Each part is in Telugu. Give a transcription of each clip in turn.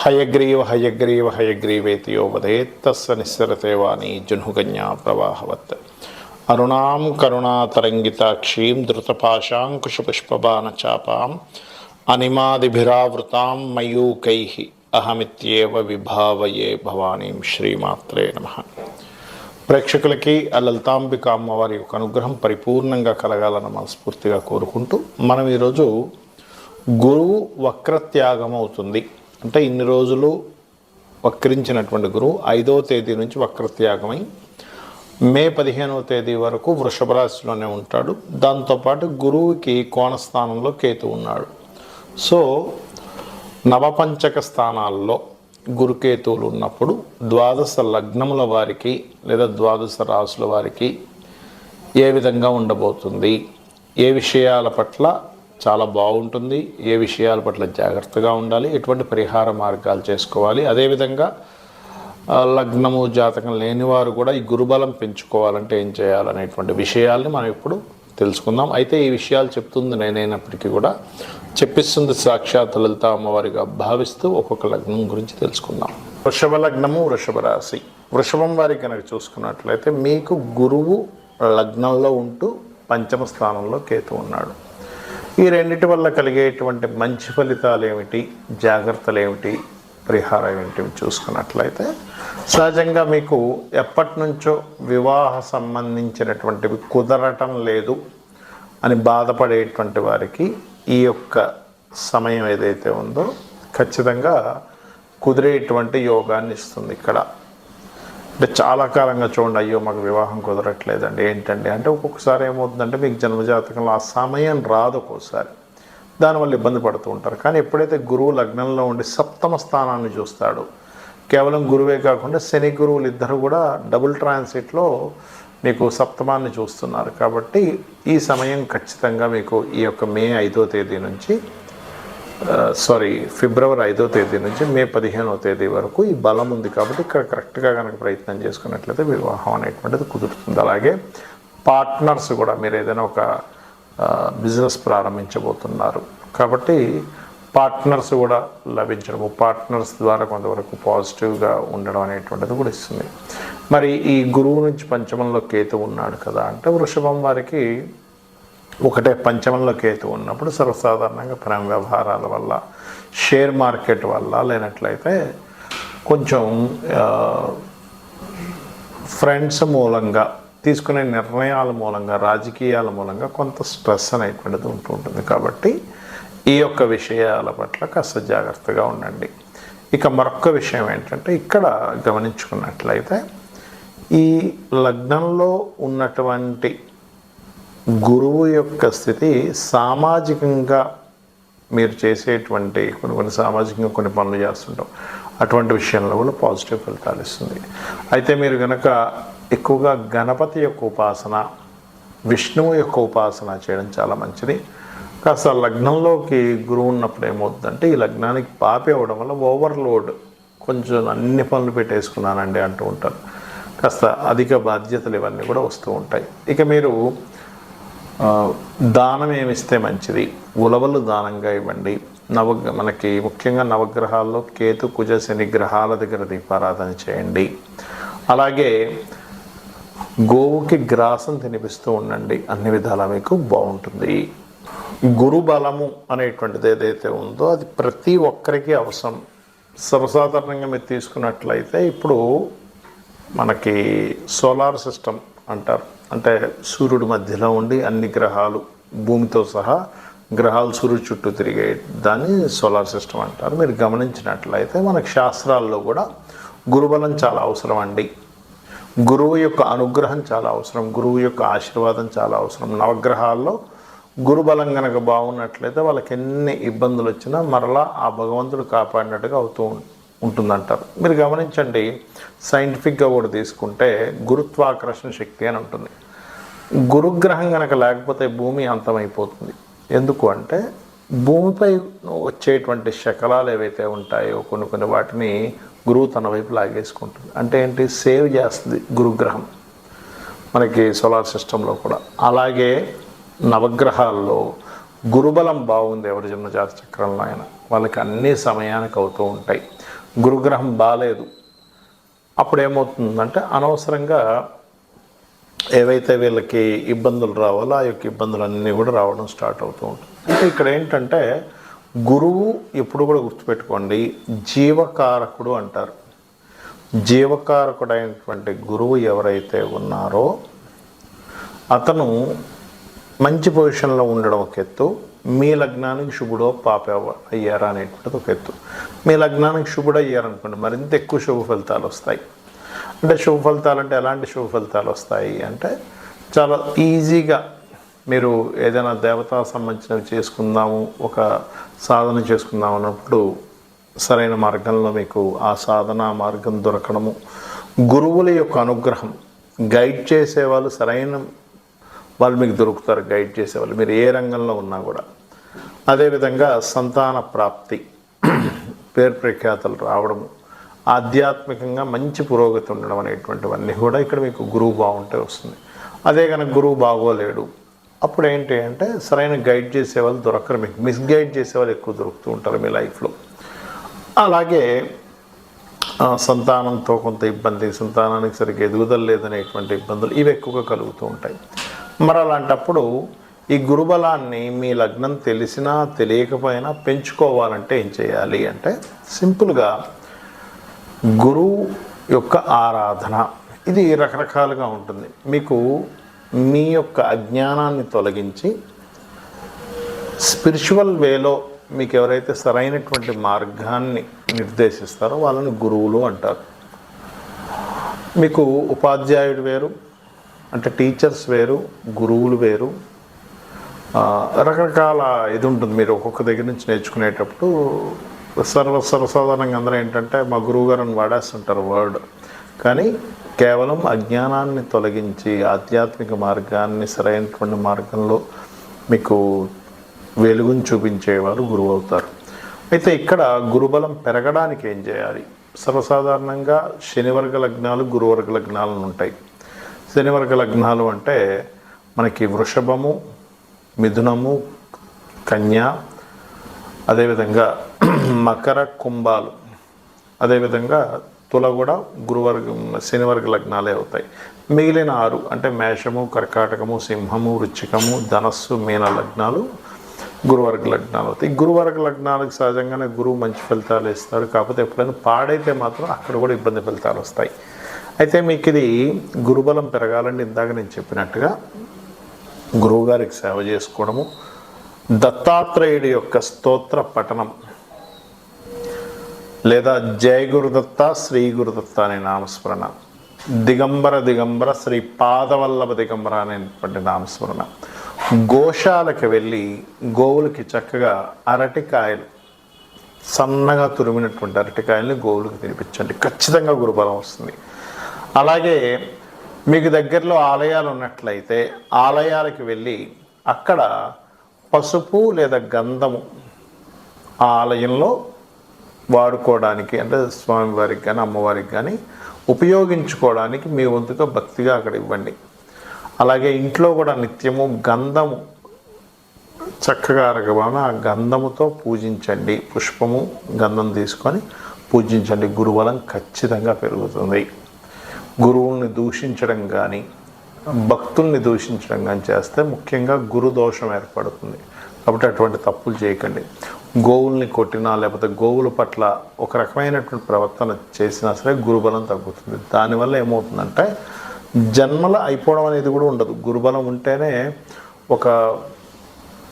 హయగ్రీవ హయగ్రీవ హయగ్రీవేతియో వదేత్తస్స నిస్సరతే వాణి జున్హుకన్యా ప్రవాహవత్. అరుణాం కరుణాతరంగితాక్షీం ధృతపాశాంకుశపుష్పబాణ చాపాం అనిమాదిభిరావృతాం మయూకై అహమిత్యేవ విభావయే భవానీం శ్రీమాత్రే నమ. ప్రేక్షకులకి ఆ లలితాంబిక అమ్మవారి యొక్క అనుగ్రహం పరిపూర్ణంగా కలగాలని మనస్ఫూర్తిగా కోరుకుంటూ మనం ఈరోజు గురువు వక్రత్యాగం అవుతుంది. అంటే ఇన్ని రోజులు వక్రించినటువంటి గురువు ఐదో తేదీ నుంచి వక్రత్యాగమై మే పదిహేనవ తేదీ వరకు వృషభ రాశిలోనే ఉంటాడు. దాంతోపాటు గురువుకి కోణస్థానంలో కేతు ఉన్నాడు. సో నవపంచక స్థానాల్లో గురుకేతువులు ఉన్నప్పుడు ద్వాదశ లగ్నముల వారికి లేదా ద్వాదశ రాసుల వారికి ఏ విధంగా ఉండబోతుంది? ఏ విషయాల పట్ల చాలా బాగుంటుంది. ఏ విషయాల పట్ల జాగ్రత్తగా ఉండాలి? ఎటువంటి పరిహార మార్గాలు చేసుకోవాలి? అదేవిధంగా లగ్నము జాతకం లేనివారు కూడా ఈ గురుబలం పెంచుకోవాలంటే ఏం చేయాలనేటువంటి విషయాల్ని మనం ఇప్పుడు తెలుసుకుందాం. అయితే ఈ విషయాలు చెప్తుంది నేనైనప్పటికీ కూడా చెప్పిస్తుంది సాక్షాత్ లలిత అమ్మవారిగా భావిస్తూ ఒక్కొక్క లగ్నం గురించి తెలుసుకుందాం. వృషభ లగ్నము వృషభ రాశి. వృషభం వారికి కనుక చూసుకున్నట్లయితే మీకు గురువు లగ్నంలో ఉంటూ పంచమ స్థానంలో కేతు ఉన్నాడు. ఈ రెండింటి వల్ల కలిగేటువంటి మంచి ఫలితాలు ఏమిటి? జాగ్రత్తలు ఏమిటి? పరిహారం ఏమిటి? చూసుకున్నట్లయితే సహజంగా మీకు ఎప్పటి నుంచో వివాహ సంబంధించినటువంటివి కుదరటం లేదు అని బాధపడేటువంటి వారికి ఈ యొక్క సమయం ఏదైతే ఉందో ఖచ్చితంగా కుదిరేటువంటి యోగాన్ని ఇస్తుంది ఇక్కడ. అంటే చాలా కాలంగా చూడండి అయ్యో మాకు వివాహం కుదరట్లేదండి ఏంటండి? అంటే ఒక్కొక్కసారి ఏమవుతుందంటే మీకు జన్మజాతకంలో ఆ సమయం రాదు ఒక్కోసారి. దానివల్ల ఇబ్బంది పడుతూ ఉంటారు. కానీ ఎప్పుడైతే గురువు లగ్నంలో ఉండి సప్తమ స్థానాన్ని చూస్తాడు కేవలం గురువే కాకుండా శని గురువులు ఇద్దరు కూడా డబుల్ ట్రాన్సిట్లో మీకు సప్తమాన్ని చూస్తున్నారు. కాబట్టి ఈ సమయం ఖచ్చితంగా మీకు ఈ యొక్క మే ఐదో తేదీ నుంచి సారీ ఫిబ్రవరి ఐదో తేదీ నుంచి మే పదిహేనో తేదీ వరకు ఈ బలం ఉంది కాబట్టి ఇక్కడ కరెక్ట్గా కనుక ప్రయత్నం చేసుకున్నట్లయితే వివాహం అనేటువంటిది కుదురుతుంది. అలాగే పార్ట్నర్స్ కూడా మీరు ఏదైనా ఒక బిజినెస్ ప్రారంభించబోతున్నారు కాబట్టి పార్ట్నర్స్ కూడా లభించడము పార్ట్నర్స్ ద్వారా కొంతవరకు పాజిటివ్గా ఉండడం అనేటువంటిది కూడా ఇస్తుంది. మరి ఈ గురువు నుంచి పంచమంలో కేతు ఉన్నాడు కదా అంటే వృషభం వారికి ఒకటే పంచమంలో కేతు ఉన్నప్పుడు సర్వసాధారణంగా ప్రేమ వ్యవహారాల వల్ల షేర్ మార్కెట్ వల్ల లేనట్లయితే కొంచెం ఫ్రెండ్స్ మూలంగా తీసుకునే నిర్ణయాల మూలంగా రాజకీయాల మూలంగా కొంత స్ట్రెస్ అనేటువంటిది ఉంటూ ఉంటుంది. కాబట్టి ఈ యొక్క విషయాల పట్ల కాస్త జాగ్రత్తగా ఉండండి. ఇక మరొక విషయం ఏంటంటే ఇక్కడ గమనించుకున్నట్లయితే ఈ లగ్నంలో ఉన్నటువంటి గురువు యొక్క స్థితి సామాజికంగా మీరు చేసేటువంటి కొన్ని కొన్ని సామాజికంగా కొన్ని పనులు చేస్తుంటాం. అటువంటి విషయంలో కూడా పాజిటివ్ ఫలితాలు ఇస్తుంది. అయితే మీరు కనుక ఎక్కువగా గణపతి యొక్క ఉపాసన విష్ణువు యొక్క ఉపాసన చేయడం చాలా మంచిది. కాస్త లగ్నంలోకి గురువు ఉన్నప్పుడు ఏమవుతుందంటే ఈ లగ్నానికి పాపి అవ్వడం వల్ల ఓవర్లోడ్ కొంచెం అన్ని పనులు పెట్టేసుకున్నానండి అంటూ ఉంటారు. కాస్త అధిక బాధ్యతలు ఇవన్నీ కూడా వస్తూ ఉంటాయి. ఇక మీరు దానం ఏమిస్తే మంచిది? ఉలవలు దానంగా ఇవ్వండి. నవ మనకి ముఖ్యంగా నవగ్రహాల్లో కేతు కుజ శని గ్రహాల దగ్గర దీపారాధన చేయండి. అలాగే గోవుకి గ్రాసం తినిపిస్తూ ఉండండి. అన్ని విధాలా మీకు బాగుంటుంది. గురు బలము అనేటువంటిది ఏదైతే ఉందో అది ప్రతి ఒక్కరికి అవసరం. సర్వసాధారణంగా మీరు తీసుకున్నట్లయితే ఇప్పుడు మనకి సోలార్ సిస్టమ్ అంటారు. అంటే సూర్యుడి మధ్యలో ఉండి అన్ని గ్రహాలు భూమితో సహా గ్రహాలు సూర్యుడు చుట్టూ తిరిగే దాన్ని సోలార్ సిస్టమ్ అంటారు. మీరు గమనించినట్లయితే మనకు శాస్త్రాల్లో కూడా గురుబలం చాలా అవసరం అండి. గురువు యొక్క అనుగ్రహం చాలా అవసరం గురువు యొక్క ఆశీర్వాదం చాలా అవసరం. నవగ్రహాల్లో గురుబలం కనుక బాగున్నట్లయితే వాళ్ళకి ఎన్ని ఇబ్బందులు వచ్చినా మరలా ఆ భగవంతుడు కాపాడినట్టుగా అవుతూ ఉంటుంది. ఉంటుందంటారు. మీరు గమనించండి సైంటిఫిక్గా కూడా తీసుకుంటే గురుత్వాకర్షణ శక్తి అని ఉంటుంది. గురుగ్రహం కనుక లేకపోతే భూమి అంతమైపోతుంది. ఎందుకు అంటే భూమిపై వచ్చేటువంటి శకలాలు ఏవైతే ఉంటాయో కొన్ని కొన్ని వాటిని గురువు తన వైపు లాగేసుకుంటుంది. అంటే ఏంటి? సేవ్ చేస్తుంది గురుగ్రహం. మనకి సోలార్ సిస్టంలో కూడా. అలాగే నవగ్రహాల్లో గురుబలం బాగుంది ఎవరి జన్మ జాత చక్రంలో అయినా. వాళ్ళకి అన్ని సమయానికి అవుతూ ఉంటాయి. గురుగ్రహం బాగాలేదు అప్పుడు ఏమవుతుందంటే అనవసరంగా ఏవైతే వీళ్ళకి ఇబ్బందులు రావాలో ఆ యొక్క ఇబ్బందులన్నీ కూడా రావడం స్టార్ట్ అవుతూ ఉంటుంది. అంటే ఇక్కడ ఏంటంటే గురువు ఎప్పుడు కూడా గుర్తుపెట్టుకోండి జీవకారకుడు అంటారు. జీవకారకుడైనటువంటి గురువు ఎవరైతే ఉన్నారో అతను మంచి పొజిషన్లో ఉండడం ఒక ఎత్తు మీ లగ్నానికి శుభుడో పాప అయ్యారా అనేటువంటిది ఒక ఎత్తు. మీ లగ్నానికి శుభుడు అయ్యారనుకోండి మరింత ఎక్కువ శుభ ఫలితాలు వస్తాయి. అంటే శుభ ఫలితాలు అంటే ఎలాంటి శుభ ఫలితాలు వస్తాయి అంటే చాలా ఈజీగా మీరు ఏదైనా దేవతా సంబంధించినవి చేసుకుందాము ఒక సాధన చేసుకుందాం అన్నప్పుడు సరైన మార్గంలో మీకు ఆ సాధన మార్గం దొరకడము. గురువుల యొక్క అనుగ్రహం గైడ్ చేసేవాళ్ళు సరైన వాళ్ళు మీకు దొరుకుతారు గైడ్ చేసేవాళ్ళు. మీరు ఏ రంగంలో ఉన్నా కూడా. అదేవిధంగా సంతాన ప్రాప్తి. పేరు ప్రఖ్యాతలు రావడము ఆధ్యాత్మికంగా మంచి పురోగతి ఉండడం అనేటువంటివన్నీ కూడా ఇక్కడ మీకు గురువు బాగుంటే వస్తుంది. అదే కనుక గురువు బాగోలేడు. అప్పుడు ఏంటి అంటే సరైన గైడ్ చేసేవాళ్ళు దొరకరు మీకు. మిస్గైడ్ చేసేవాళ్ళు ఎక్కువ దొరుకుతూ ఉంటారు మీ లైఫ్లో అలాగే సంతానంతో కొంత ఇబ్బంది సంతానానికి సరిగ్గా ఎదుగుదల లేదనేటువంటి ఇబ్బందులు ఇవి ఎక్కువగా కలుగుతూ ఉంటాయి. మరి అలాంటప్పుడు ఈ గురుబలాన్ని మీ లగ్నం తెలిసినా తెలియకపోయినా పెంచుకోవాలంటే ఏం చేయాలి అంటే సింపుల్గా గురువు యొక్క ఆరాధన. ఇది రకరకాలుగా ఉంటుంది. మీకు మీ యొక్క అజ్ఞానాన్ని తొలగించి స్పిరిచువల్ వేలో మీకు ఎవరైతే సరైనటువంటి మార్గాన్ని నిర్దేశిస్తారో వాళ్ళని గురువులు అంటారు. మీకు ఉపాధ్యాయుడు వేరు అంటే టీచర్స్ వేరు గురువులు వేరు. రకరకాల ఇది ఉంటుంది. మీరు ఒక్కొక్క దగ్గర నుంచి నేర్చుకునేటప్పుడు సర్వ సర్వసాధారణంగా అందరూ ఏంటంటే మా గురువు గారిని వాడేస్తుంటారు వర్డ్. కానీ కేవలం అజ్ఞానాన్ని తొలగించి ఆధ్యాత్మిక మార్గాన్ని సరైనటువంటి మార్గంలో మీకు వెలుగుని చూపించేవారు గురువు అవుతారు. అయితే ఇక్కడ గురుబలం పెరగడానికి ఏం చేయాలి? సర్వసాధారణంగా శనివర్గ లగ్నాలు గురువర్గ లగ్నాలను ఉంటాయి. శనివర్గ లగ్నాలు అంటే మనకి వృషభము మిథునము కన్య అదేవిధంగా మకర కుంభాలు. అదేవిధంగా తుల కూడా గురువర్గం శనివర్గ లగ్నాలే అవుతాయి. మిగిలిన ఆరు అంటే మేషము కర్కాటకము సింహము వృచ్చికము ధనస్సు మీన లగ్నాలు గురువర్గ లగ్నాలు అవుతాయి. గురువర్గ లగ్నాలకు సహజంగానే గురువు మంచి ఫలితాలు ఇస్తాడు కాకపోతే ఎప్పుడైనా పాడైతే మాత్రం అక్కడ కూడా ఇబ్బంది ఫలితాలు వస్తాయి. అయితే మీకు ఇది గురుబలం పెరగాలని ఇందాక నేను చెప్పినట్టుగా గురువుగారికి సేవ చేసుకోవడము దత్తాత్రేయుడి యొక్క స్తోత్ర పఠనం లేదా జయ గురుదత్త శ్రీ గురుదత్త అనే నామస్మరణ దిగంబర దిగంబర శ్రీ పాదవల్లభ దిగంబర అనేటువంటి నామస్మరణ గోశాలకు వెళ్ళి గోవులకి చక్కగా అరటికాయలు సన్నగా తురిమినటువంటి అరటికాయల్ని గోవులకు తినిపించండి. ఖచ్చితంగా గురుబలం వస్తుంది. అలాగే మీకు దగ్గరలో ఆలయాలు ఉన్నట్లయితే ఆలయాలకు వెళ్ళి అక్కడ పసుపు లేదా గంధము ఆ ఆలయంలో వాడుకోవడానికి అంటే స్వామివారికి కానీ అమ్మవారికి కానీ ఉపయోగించుకోవడానికి మీ వంతుగా భక్తిగా అక్కడ ఇవ్వండి. అలాగే ఇంట్లో కూడా నిత్యము గంధము చక్కగా అరగబాన ఆ గంధముతో పూజించండి. పుష్పము గంధం తీసుకొని పూజించండి. గురుబలం ఖచ్చితంగా పెరుగుతుంది. గురువుల్ని దూషించడం కానీ భక్తుల్ని దూషించడం కానీ చేస్తే ముఖ్యంగా గురు దోషం ఏర్పడుతుంది. కాబట్టి అటువంటి తప్పులు చేయకండి. గోవుల్ని కొట్టినా లేకపోతే గోవుల పట్ల ఒక రకమైనటువంటి ప్రవర్తన చేసినా సరే గురుబలం తగ్గుతుంది. దానివల్ల ఏమవుతుందంటే జన్మల అయిపోవడం అనేది కూడా ఉండదు. గురుబలం ఉంటేనే ఒక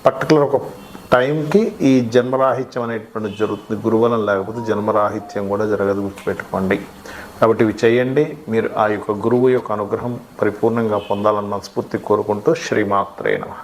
పర్టికులర్ ఒక టైంకి ఈ జన్మరాహిత్యం అనేటువంటి జరుగుతుంది. గురుబలం లేకపోతే జన్మరాహిత్యం కూడా జరగదు గుర్తుపెట్టుకోండి. కాబట్టి ఇవి చేయండి. మీరు ఆ యొక్క గురువు యొక్క అనుగ్రహం పరిపూర్ణంగా పొందాలని మనస్ఫూర్తి కోరుకుంటూ శ్రీమాత్రే నమః.